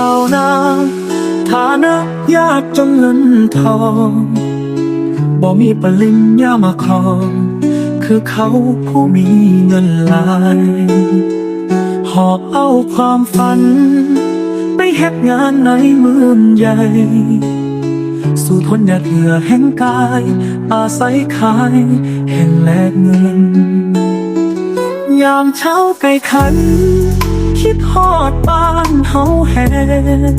ชาวนาฐานะยากจนเงินทองบ่มีปริญญามาครอง คือเขาผู้มีเงินหลายหอบเอาความฝัน ไปเฮ็ดงานในเมืองใหญ่ สู่ทนหยาดเหงื่อแห่งกาย อาศัยขาย แห่งแลกเงิน ยามเช้าไก่ขัน คิดฮอดบ้านเฮาแหง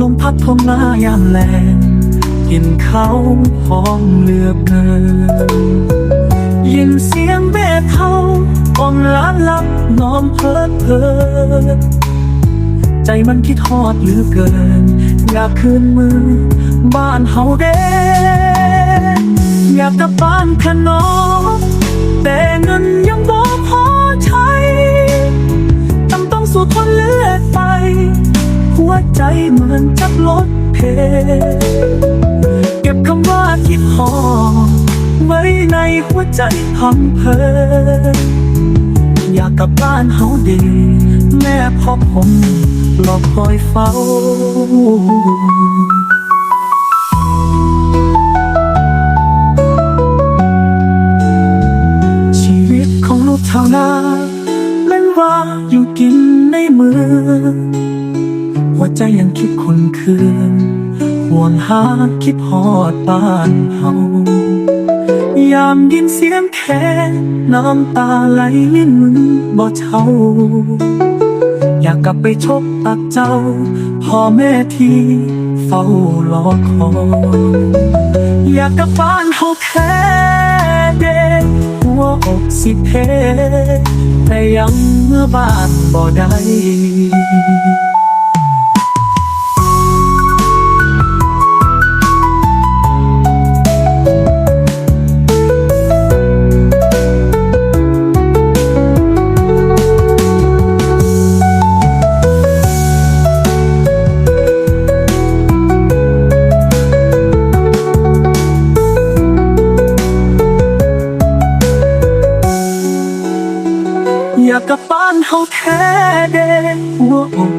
ลมพัดทมมายามแลงกินข้าวหอมเหลือกเกินยินเสียงแม่เขาอ่อนล้านลับน้อมเพลิดเพลินใจมันคิดฮอดเหลือเกิน อยากคืนมือ บ้านเฮาเด้อยากกลับบ้านขนอง เหมือนจับรถเพเก็บคำว่าคิดฮอดไว้ในหัวใจพังเพออยากกลับบ้านเฮาดี แม่พ่อผมรอคอยเฝ้าชีวิตของลูกชาวนาเล่นว่าอยู่กินในเมือง วใจยังคิดคนคืนห่วงหาคิดฮอดบ้านเฮายามยินเสียงแค่น้ำตาไหลลิ้นบ่เช่า อยากกลับไปชบตักเจ้า พ่อแม่ที่เฝ้ารอคอยอยากกลับบ้านเฮาแค่เด็กหัวอกสิเพแต่ยังเมื่อบ้านบ่ได้ บ้านเฮาแท้เด่นหัวอก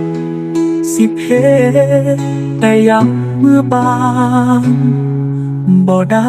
สิเพแต่ยังมือบางบ่ได้